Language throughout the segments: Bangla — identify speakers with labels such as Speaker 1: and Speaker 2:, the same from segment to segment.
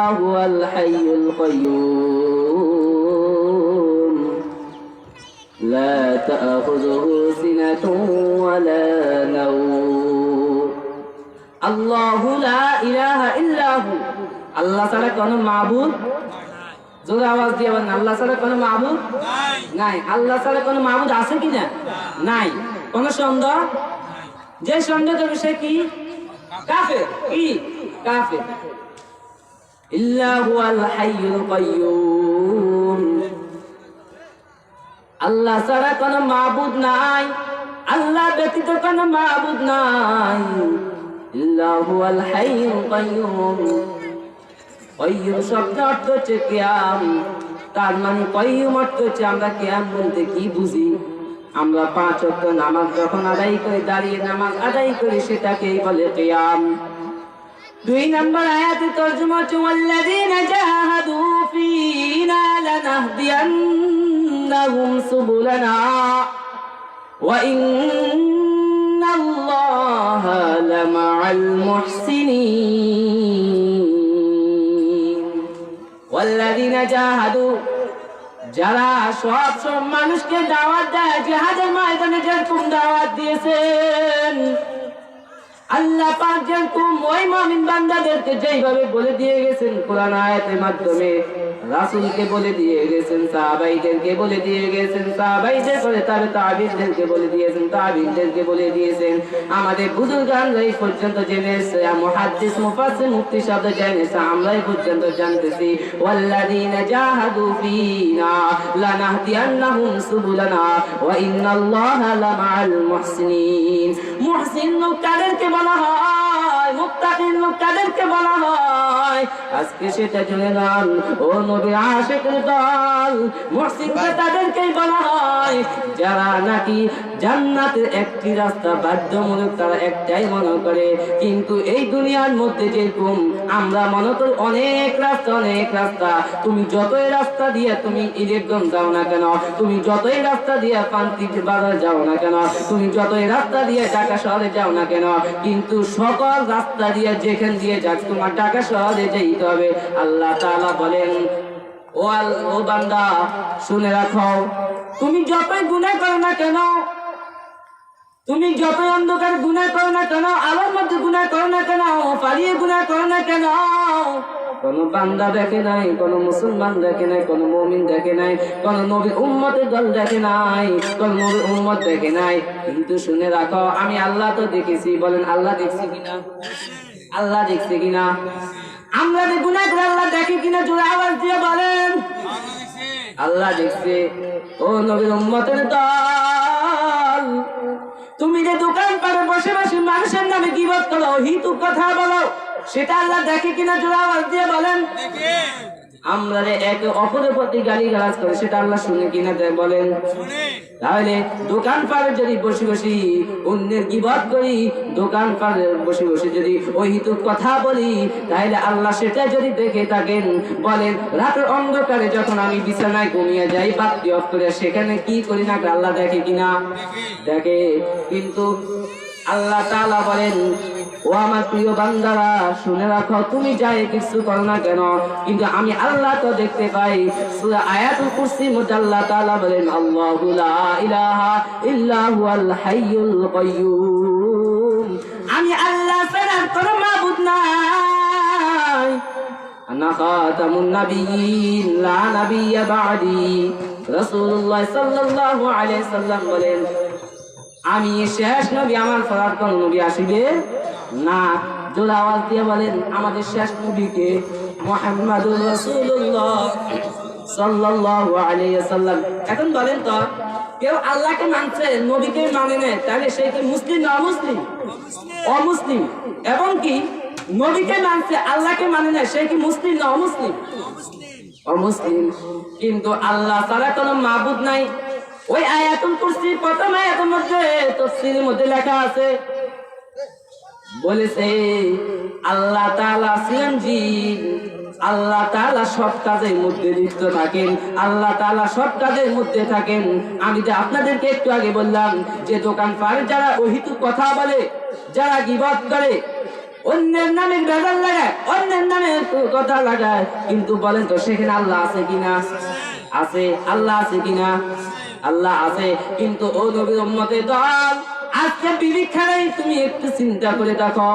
Speaker 1: هو الحي القيوم لا تأخذه سنة ولا نوم الله لا إله إلا هو আল্লাহ ছাড়া কোনো মাবুদ জোরে আওয়াজ দিয়ে বলেন আল্লাহ ছাড়া কোনো মাবুদ নাই আল্লাহ ছাড়া কোনো মাবুদ আছে কি না নাই কোন সন্দেহ যে সন্দেহ করবে সে কি কাফের কি কাফের আল্লাহ ছাড়া কোনো মাবুদ নাই, আল্লাহ ব্যতীত কোনো মাবুদ নাই। শব্দ অর্থ হচ্ছে কেয়াম। তার মানে কয়ুম অর্থ হচ্ছে আমরা কেয়াম বলতে কি বুঝি? আমরা পাঁচ অক্ট নামাজ যখন আদায় করে, দাঁড়িয়ে নামাজ আদায় করি, সেটাকেই বলে কেয়াম। দুই নম্বর আয়াতে তর্জমা হচ্ছে ওয়াল্লাযীনা জাহাদু ফীনা লানাহদিয়ান্নাহুম সুবুলানা ওয়া ইন্নাল্লাহা লামাআল মুহসিনিন ওয়াল্লাযীনা জাহাদু, যারা সব সব মানুষকে দাওয়াত দেয়, জিহাদের ময়দানে যেরকম দাওয়াত দিয়েছেন আল্লাহ পাক যেরকম ওই বান্দাদেরকে যেইভাবে বলে দিয়ে গেছেন কোরআন আয়াতের মাধ্যমে রাসূলকে বলে দিয়ে গেছেন সাহাবাইদেরকে বলে দিয়ে গেছেন। সাহাবাইদের পরে তবে তাবিনদেরকে বলে দিয়েছেন তাবিনদেরকে বলে দিয়েছেন। আমাদের বুজুর্গান এই পর্যন্ত জেনেছে মুহাদ্দিস, মুফাসসির, মুফতি শব্দ জেনেছে আমরা এই পর্যন্ত জানতেছি। ওয়াল্লাযীনা জাহাদু ফীনা লানাহদিয়ান্নাহুম সুবুলানা ওয়া ইন্নাল্লাহা লামাআল মুহসিনিন। মুহসিন লোক বলা হয় মুত্তাকিন বলা হয়, আজকে সেটা ও নবী দল তাদেরকেই বলা হয়। যারা নাকি জান্নাতের একটি রাস্তা বাধ্যমূলক তারা একটাই মনে করে, কিন্তু এই দুনিয়ার মধ্যে যেরকম আমরা মনে করি অনেক রাস্তা অনেক রাস্তা। তুমি যতই রাস্তা দিয়ে তুমি ইলেকগঞ্জ যাও না কেন? তুমি যতই রাস্তা দিয়ে পান্তি বাজার যাও না কেন? তুমি যতই রাস্তা দিয়ে ঢাকা শহরে যাও না কেন? কিন্তু সকল রাস্তা দিয়ে যেখান দিয়ে যাক, তোমার টাকা শহরে যেতে হবে। আল্লাহ তালা বলেন, ও আল- ও বান্দা, শুনে রাখো, তুমি যতই গুনাহ করো না কেন, তুমি যতই অন্ধকার গুনাহ করো না কেন, আলোর মধ্যে গুনাহ করো না কেন, পালিয়ে গুনাহ করো না কেন কোন বান্দা দেখে নাই, কোন মুসলমান দেখে নাই, কোন মমিন দেখে নাই, কোন নবী উম্মতের দল দেখে নাই, কোন নবী উম্মত দেখে নাই। কিন্তু শুনে রাখো, আমি আল্লাহ তো দেখেছি, বলেন আল্লাহ দেখছি কিনা? আল্লাহ দেখছে কিনা? আমরা যে করে আল্লাহ দেখে কিনা, জোরে আওয়াজ দিয়ে বলেন। আল্লাহ দেখছে, ও নবীর উম্মতের দল। তুমি যে দোকান পারে বসে বসে মানুষের নামে গিবত করো হিতু কথা বলো। সেটা আল্লাহ দেখে কিনা জোরে আওয়াজ দিয়ে বলেন। আমরা একে অপরের প্রতি গালি গালাজ করে, সেটা আল্লাহ শুনে কিনা বলেন। তাহলে দোকান পারে যদি বসে বসে অন্যের গিবত করি দোকান পারে বসে বসে যদি হিতুক কথা বলি, তাহলে আল্লাহ সেটা যদি দেখে থাকেন, বলেন, রাতের অন্ধকারে যখন আমি বিছানায় ঘুমিয়ে যাই, বাতি অফ করে, সেখানে কি করি না আল্লাহ দেখে কিনা? দেখে। কিন্তু আল্লাহ তাআলা বলেন ও আমার প্রিয় বান্দারা, শুনে রাখো, তুমি যাই কিছু করো না কেন? কিন্তু আমি আল্লাহ তো দেখতে পাই। সূরা আয়াতুল কুরসির মধ্যে আল্লাহ তাআলা বলেন, আল্লাহু লা ইলাহা ইল্লা হুয়াল হাইয়ুল কাইয়্যুম আমি আল্লাহ ছাড়া কোনো মাবুদ নাই। আনা খাতামুন নাবিয়্যিন, লা নাবিয়্যা বা'দি। রাসূলুল্লাহ সাল্লাল্লাহু আলাইহি সাল্লাম বলেন, আমি শেষ নবী, আমার ফরার কোন নবী আসিবে না, জোর আওয়াজ দিয়ে বলেন, আমাদের শেষ নবীকে মোহাম্মদুর রাসূলুল্লাহ সাল্লাল্লাহু আলাইহি সাল্লাম এখন বলেন তো, কেউ আল্লাহকে মানছে, নবীকে মানে না তাহলে সে কি মুসলিম না অমুসলিম? অমুসলিম। এবং কি, নবীকে মানছে, আল্লাহকে মানে না সে কি মুসলিম না অমুসলিম? অমুসলিম। কিন্তু আল্লাহ ছাড়া কোনো মাবুদ নাই। ওই আয়াতুল কুরসির প্রথম আয়াতের মধ্যে, তফসিলের মধ্যে লেখা আছে বলেছে, আল্লাহ তাআলা চিরঞ্জীব আল্লাহ তাআলা সব কাজের মধ্যে লিপ্ত থাকেন, আল্লাহ তাআলা সব কাজের মধ্যে থাকেন। আমি যে আপনাদেরকে একটু আগে বললাম যে দোকান পারে যারা অহিতু কথা বলে, যারা গিবত করে, অন্যের নামে বেজাল লাগায়, অন্যের নামে কথা লাগায়, কিন্তু বলেন তো সেখানে আল্লাহ আছে কিনা? আছে, আল্লাহ আছে কিনা? আল্লাহ আছে, কিন্তু ও নবীর উম্মতের দল আজকে বিবিখানাই তুমি একটু চিন্তা করে দেখো।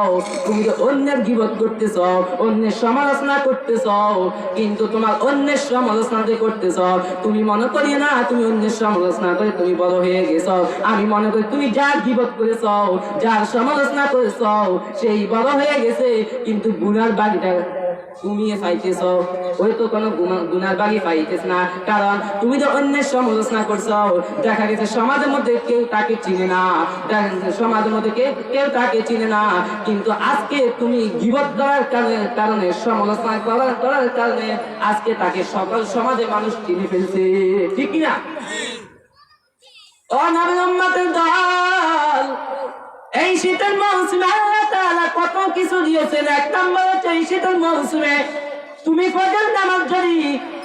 Speaker 1: তুমি তো অন্যের গিবত করতেছ, অন্যের সমালোচনা করতেছ, কিন্তু তোমার অন্যের সমালোচনা যে করতেছ, তুমি মনে করি না তুমি অন্যের সমালোচনা করে তুমি বড় হয়ে গেছ। আমি মনে করি তুমি যার গিবত করেছ, যার সমালোচনা করেছ, সেই বড় হয়ে গেছে, কিন্তু গুনার বাড়িটা তুমি পাইতেছ ওই তো কোনো গুনার বাগি পাইতেছ না। কারণ তুমি তো অন্যের সমালোচনা করছ। দেখা গেছে সমাজের মধ্যে কেউ তাকে চিনে না। দেখা গেছে সমাজের মধ্যে কেউ তাকে চিনে না। কিন্তু আজকে তুমি গিবত করার কারণে কারণে, সমালোচনা করার করার কারণে আজকে তাকে সকল সমাজে মানুষ চিনে ফেলছে। ঠিক না উম্মতের দল এই শীতের মৌসুমে আল্লাহ কত কিছু দিয়েছেন? এক নম্বর হচ্ছে এই শীতের মৌসুমে তুমি ফজর নামাজ যদি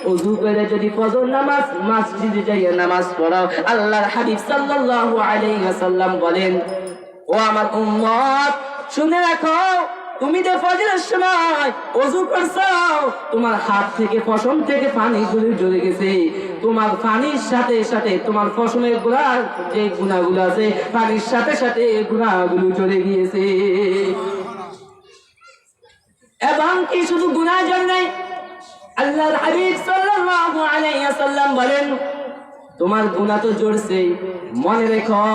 Speaker 1: ওযু করে যদি ফজর নামাজ, মসজিদে যাইয়ে নামাজ পড়াও। আল্লাহর হাবিব সাল্লাল্লাহু আলাইহি ওয়াসাল্লাম বলেন, ও আমার উম্মত, শুনে রাখো তুমি যে ফজরের সময় অজু করছ তোমার হাত থেকে ফসল থেকে পানি গুলি ঝরে গেছে। তোমার পানির সাথে সাথে তোমার ফসলের গুড়ার যে গুণাগুলো আছে, পানির সাথে সাথে গুণাগুলো চলে গিয়েছে। এবং কি শুধু গুনাহ জন্যই? আল্লাহর হাবিব সাল্লাল্লাহু আলাইহি ওয়াসাল্লাম বলেন, তোমার গুনাহ তো জড়ছে মনে রেখো,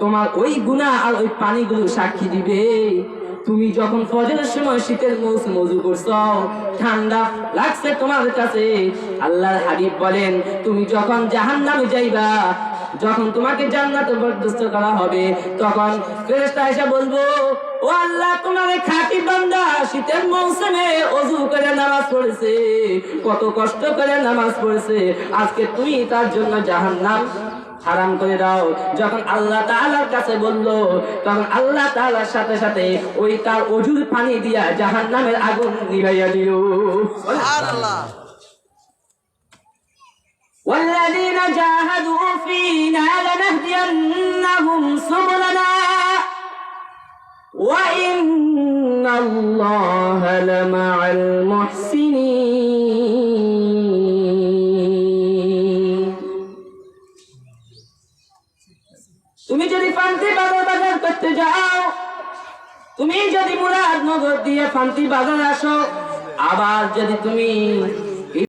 Speaker 1: তোমার ওই গুনাহ আর ওই পানিগুলো সাক্ষী দিবে। তুমি যখন ফজরের সময় শীতের মৌসুম মজু করছ, ঠান্ডা লাগছে তোমার কাছে। আল্লাহর হাবিব বলেন, তুমি যখন জাহান্নামে যাইবা যখন তোমাকে জান্নাতে বরদস্ত করা হবে, তখন ফেরেশতা এসে বলব, ও আল্লাহ, তোমার খাঁটি বান্দা শীতের মৌসুমে অজু করে নামাজ পড়েছে, কত কষ্ট করে নামাজ পড়েছে, আজকে তুমি তার জন্য জাহান্নাম হারাম করে দাও। যখন আল্লাহ তাআলার কাছে বলল, তখন আল্লাহ তাআলার সাথে সাথে ওই তার অজুর পানি দিয়া জাহান্নামের আগুন নিভাইয়া দিল। والذين جاهدوا فينا لنهدينهم سبلنا وإن الله لمع المحسنين তুমি যদি ফান্তি বাজার বাজার করতে যাও তুমি যদি মুরাদ নগর দিয়ে ফান্তি বাজার আসো আবার যদি তুমি